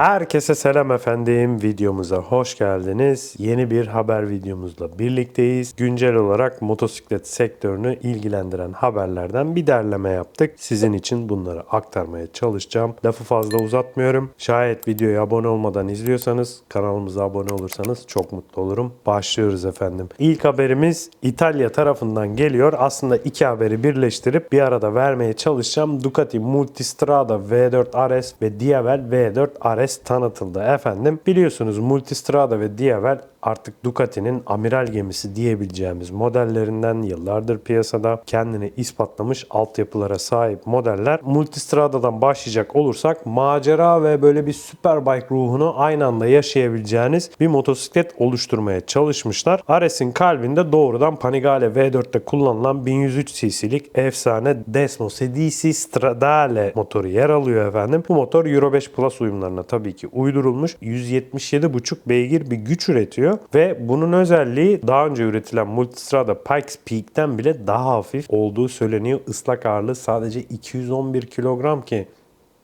Herkese selam efendim. Videomuza hoş geldiniz. Yeni bir haber videomuzla birlikteyiz. Güncel olarak motosiklet sektörünü ilgilendiren haberlerden bir derleme yaptık. Sizin için bunları aktarmaya çalışacağım. Lafı fazla uzatmıyorum. Şayet videoya abone olmadan izliyorsanız kanalımıza abone olursanız çok mutlu olurum. Başlıyoruz efendim. İlk haberimiz İtalya tarafından geliyor. Aslında iki haberi birleştirip bir arada vermeye çalışacağım. Ducati Multistrada V4 RS ve Diavel V4 RS tanıtıldı efendim. Biliyorsunuz Multistrada ve Diavel artık Ducati'nin amiral gemisi diyebileceğimiz modellerinden yıllardır piyasada kendini ispatlamış altyapılara sahip modeller. Multistrada'dan başlayacak olursak macera ve böyle bir superbike ruhunu aynı anda yaşayabileceğiniz bir motosiklet oluşturmaya çalışmışlar. RS'in kalbinde doğrudan Panigale V4'te kullanılan 1103 cc'lik efsane Desmo Sedici Stradale motoru yer alıyor efendim. Bu motor Euro 5 Plus uyumlarına tabii ki uydurulmuş. 177,5 beygir bir güç üretiyor ve bunun özelliği daha önce üretilen Multistrada Pikes Peak'ten bile daha hafif olduğu söyleniyor. Islak ağırlığı sadece 211 kilogram ki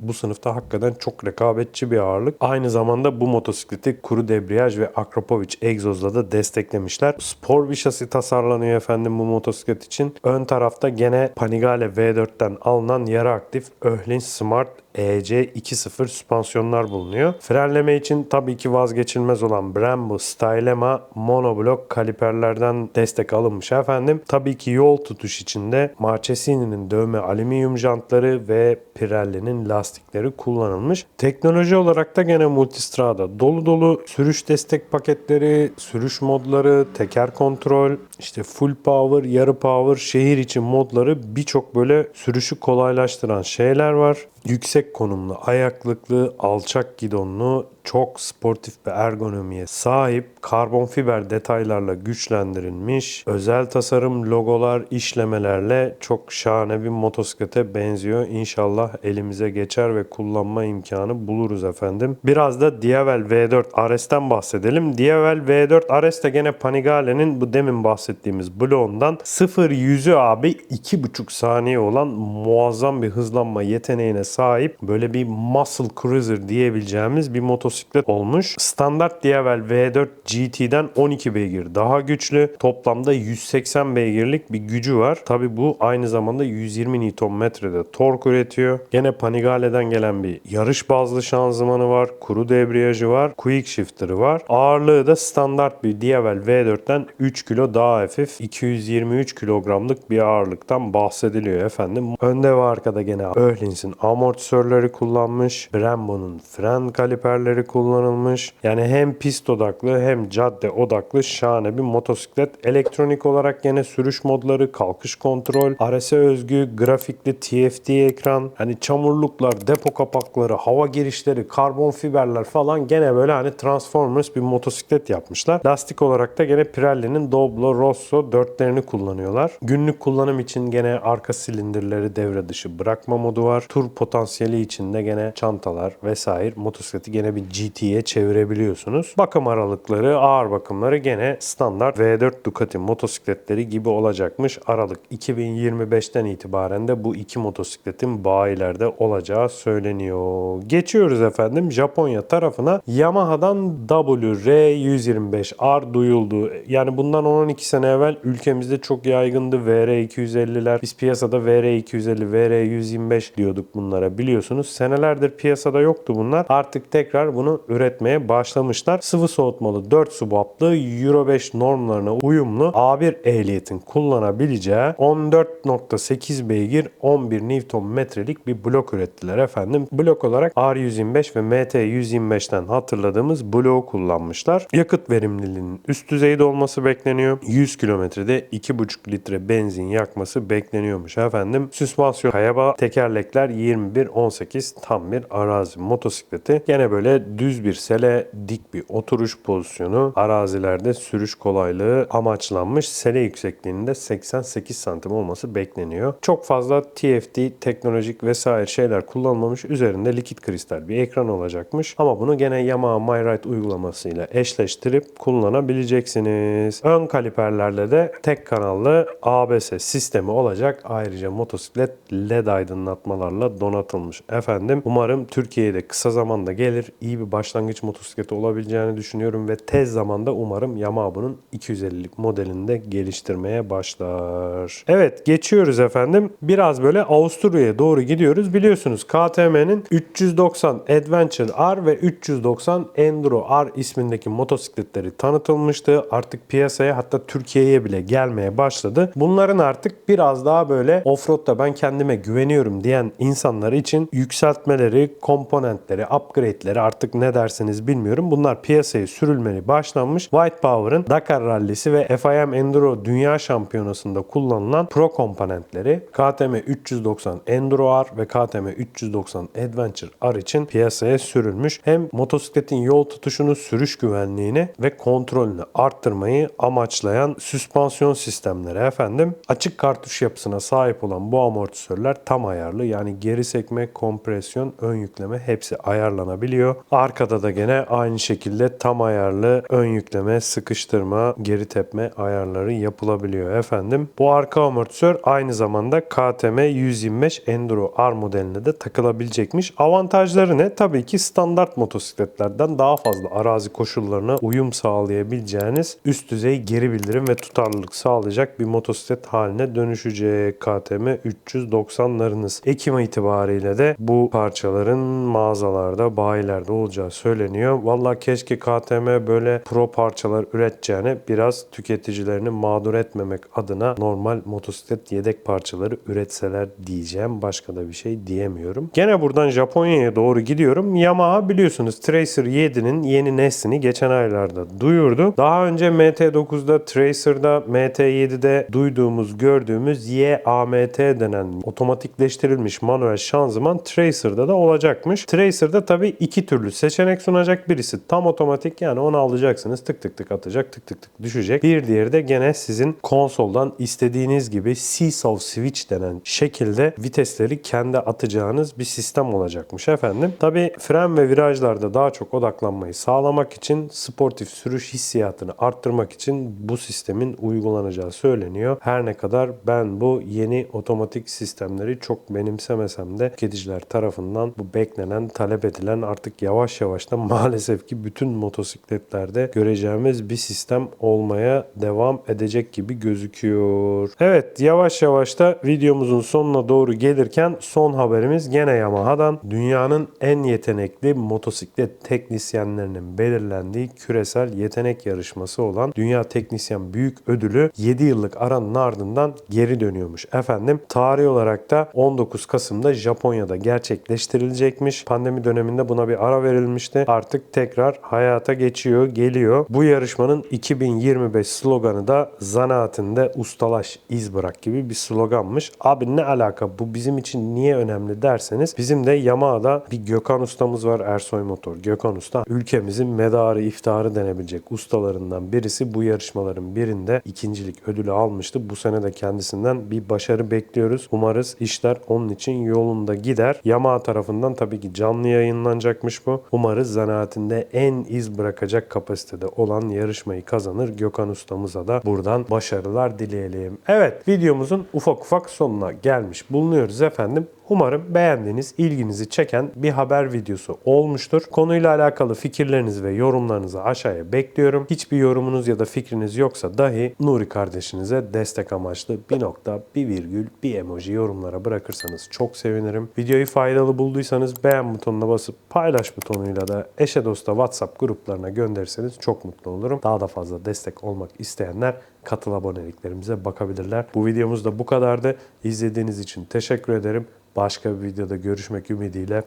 bu sınıfta hakikaten çok rekabetçi bir ağırlık. Aynı zamanda bu motosikleti kuru debriyaj ve Akrapovic egzozla da desteklemişler. Spor bir şasi tasarlanıyor efendim bu motosiklet için. Ön tarafta gene Panigale V4'ten alınan yarı aktif Öhlins Smart EC20 süspansiyonlar bulunuyor. Frenleme için tabii ki vazgeçilmez olan Brembo Stylema monoblok kaliperlerden destek alınmış efendim. Tabii ki yol tutuş içinde Marchesini'nin dövme alüminyum jantları ve Pirelli'nin lastikleri kullanılmış. Teknoloji olarak da gene Multistrada dolu dolu sürüş destek paketleri, sürüş modları, teker kontrol, işte full power, yarı power, şehir içi modları birçok böyle sürüşü kolaylaştıran şeyler var. Yüksek konumlu, ayaklıklı, alçak gidonlu, çok sportif bir ergonomiye sahip, karbon fiber detaylarla güçlendirilmiş, özel tasarım logolar, işlemelerle çok şahane bir motosiklete benziyor. İnşallah elimize geçer ve kullanma imkanı buluruz efendim. Biraz da Diavel V4 RS'ten bahsedelim. Diavel V4 RS de gene Panigale'nin bu demin bahsettiğimiz bloğundan 0-100'ü abi 2,5 saniye olan muazzam bir hızlanma yeteneğine sahip böyle bir muscle cruiser diyebileceğimiz bir motosiklet olmuş. Standart Diavel V4 GT'den 12 beygir daha güçlü. Toplamda 180 beygirlik bir gücü var. Tabi bu aynı zamanda 120 Nm'de tork üretiyor. Gene Panigale'den gelen bir yarış bazlı şanzımanı var. Kuru debriyajı var. Quick shifter'ı var. Ağırlığı da standart bir Diavel V4'ten 3 kilo daha hafif. 223 kilogramlık bir ağırlıktan bahsediliyor efendim. Önde ve arkada gene Öhlins'in amortisörleri kullanmış. Brembo'nun fren kaliperleri kullanılmış. Yani hem pist odaklı hem cadde odaklı şahane bir motosiklet. Elektronik olarak gene sürüş modları, kalkış kontrol, RS'e özgü grafikli TFT ekran, hani çamurluklar, depo kapakları, hava girişleri, karbon fiberler falan gene böyle hani Transformers bir motosiklet yapmışlar. Lastik olarak da gene Pirelli'nin Doblo Rosso dörtlerini kullanıyorlar. Günlük kullanım için gene arka silindirleri devre dışı bırakma modu var. Tur potansiyeli için de gene çantalar vesaire motosikleti gene bir GT'ye çevirebiliyorsunuz. Bakım aralıkları, ağır bakımları gene standart V4 Ducati motosikletleri gibi olacakmış. Aralık 2025'ten itibaren de bu iki motosikletin bayilerde olacağı söyleniyor. Geçiyoruz efendim Japonya tarafına. Yamaha'dan WR125R duyuldu. Yani bundan 10-12 sene evvel ülkemizde çok yaygındı VR250'ler. Biz piyasada VR250, VR125 diyorduk bunlara biliyorsunuz. Senelerdir piyasada yoktu bunlar. Artık tekrar bunu üretmeye başlamışlar. Sıvı soğutmalı 4 subaplı Euro 5 normlarına uyumlu A1 ehliyetin kullanabileceği 14.8 beygir 11 Nm'lik bir blok ürettiler efendim. Blok olarak R125 ve MT125'ten hatırladığımız bloğu kullanmışlar. Yakıt verimliliğinin üst düzeyde olması bekleniyor. 100 kilometrede 2,5 litre benzin yakması bekleniyormuş efendim. Süspansiyon kayaba tekerlekler 21-18 tam bir arazi motosikleti. Gene böyle düz bir sele dik bir oturuş pozisyonu arazilerde sürüş kolaylığı amaçlanmış. Sele yüksekliğinde 88 santim olması bekleniyor. Çok fazla TFT teknolojik vesaire şeyler kullanılmamış. Üzerinde likit kristal bir ekran olacakmış. Ama bunu gene Yamaha MyRide uygulamasıyla eşleştirip kullanabileceksiniz. Ön kaliperlerle de tek kanallı ABS sistemi olacak. Ayrıca motosiklet LED aydınlatmalarla donatılmış. Efendim umarım Türkiye'de kısa zamanda gelir. iyi iyi bir başlangıç motosikleti olabileceğini düşünüyorum ve tez zamanda umarım Yamaha bunun 250'lik modelini de geliştirmeye başlar. Evet geçiyoruz efendim. Biraz böyle Avusturya'ya doğru gidiyoruz. Biliyorsunuz KTM'nin 390 Adventure R ve 390 Enduro R ismindeki motosikletleri tanıtılmıştı. Artık piyasaya hatta Türkiye'ye bile gelmeye başladı. Bunların artık biraz daha böyle offroad'da ben kendime güveniyorum diyen insanlar için yükseltmeleri, komponentleri, upgrade'leri artık ne dersiniz bilmiyorum. Bunlar piyasaya sürülmeli başlanmış. White Power'ın Dakar Rallisi ve FIM Enduro Dünya Şampiyonası'nda kullanılan pro komponentleri KTM 390 Enduro R ve KTM 390 Adventure R için piyasaya sürülmüş. Hem motosikletin yol tutuşunu, sürüş güvenliğini ve kontrolünü arttırmayı amaçlayan süspansiyon sistemleri efendim. Açık kartuş yapısına sahip olan bu amortisörler tam ayarlı. Yani geri sekme, kompresyon, ön yükleme hepsi ayarlanabiliyor. Arkada da gene aynı şekilde tam ayarlı ön yükleme, sıkıştırma, geri tepme ayarları yapılabiliyor efendim. Bu arka amortisör aynı zamanda KTM 125 Enduro R modeline de takılabilecekmiş. Avantajları ne? Tabii ki standart motosikletlerden daha fazla arazi koşullarına uyum sağlayabileceğiniz üst düzey geri bildirim ve tutarlılık sağlayacak bir motosiklet haline dönüşecek KTM 390'larınız. Ekim itibariyle de bu parçaların mağazalarda, bayilerde olacağı söyleniyor. Valla keşke KTM böyle pro parçalar üreteceğine biraz tüketicilerini mağdur etmemek adına normal motosiklet yedek parçaları üretseler diyeceğim. Başka da bir şey diyemiyorum. Gene buradan Japonya'ya doğru gidiyorum. Yamaha biliyorsunuz Tracer 7'nin yeni neslini geçen aylarda duyurdu. Daha önce MT9'da, Tracer'da, MT7'de duyduğumuz, gördüğümüz YAMT denen otomatikleştirilmiş manuel şanzıman Tracer'da da olacakmış. Tracer'da tabii iki türlü seçenek sunacak. Birisi tam otomatik yani onu alacaksınız tık tık tık atacak tık tık tık düşecek. Bir diğeri de gene sizin konsoldan istediğiniz gibi seesaw switch denen şekilde vitesleri kendi atacağınız bir sistem olacakmış efendim. Tabii fren ve virajlarda daha çok odaklanmayı sağlamak için sportif sürüş hissiyatını arttırmak için bu sistemin uygulanacağı söyleniyor. Her ne kadar ben bu yeni otomatik sistemleri çok benimsemesem de tüketiciler tarafından bu beklenen, talep edilen artık yavaş yavaş da maalesef ki bütün motosikletlerde göreceğimiz bir sistem olmaya devam edecek gibi gözüküyor. Evet yavaş yavaş da videomuzun sonuna doğru gelirken son haberimiz gene Yamaha'dan. Dünyanın en yetenekli motosiklet teknisyenlerinin belirlendiği küresel yetenek yarışması olan Dünya Teknisyen Büyük Ödülü 7 yıllık aranın ardından geri dönüyormuş. Efendim tarih olarak da 19 Kasım'da Japonya'da gerçekleştirilecekmiş. Pandemi döneminde buna bir ara verilmişti. Artık tekrar hayata geçiyor, geliyor. Bu yarışmanın 2025 sloganı da zanaatinde ustalaş, iz bırak gibi bir sloganmış. Abi ne alaka bu bizim için niye önemli derseniz bizim de Yamaha'da bir Gökhan ustamız var Ersoy Motor. Gökhan Usta ülkemizin medarı iftiharı denebilecek ustalarından birisi. Bu yarışmaların birinde ikincilik ödülü almıştı. Bu sene de kendisinden bir başarı bekliyoruz. Umarız işler onun için yolunda gider. Yamaha tarafından tabii ki canlı yayınlanacakmış bu. Umarız zanaatinde en iz bırakacak kapasitede olan yarışmayı kazanır. Gökhan ustamıza da buradan başarılar dileyelim. Evet videomuzun ufak ufak sonuna gelmiş bulunuyoruz efendim. Umarım beğendiğiniz, ilginizi çeken bir haber videosu olmuştur. Konuyla alakalı fikirlerinizi ve yorumlarınızı aşağıya bekliyorum. Hiçbir yorumunuz ya da fikriniz yoksa dahi Nuri kardeşinize destek amaçlı bir nokta, bir virgül, bir emoji yorumlara bırakırsanız çok sevinirim. Videoyu faydalı bulduysanız beğen butonuna basıp paylaş butonuyla da eşe dosta WhatsApp gruplarına gönderirseniz çok mutlu olurum. Daha da fazla destek olmak isteyenler katıl aboneliklerimize bakabilirler. Bu videomuz da bu kadardı. İzlediğiniz için teşekkür ederim. Başka bir videoda görüşmek ümidiyle.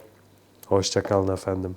Hoşçakalın efendim.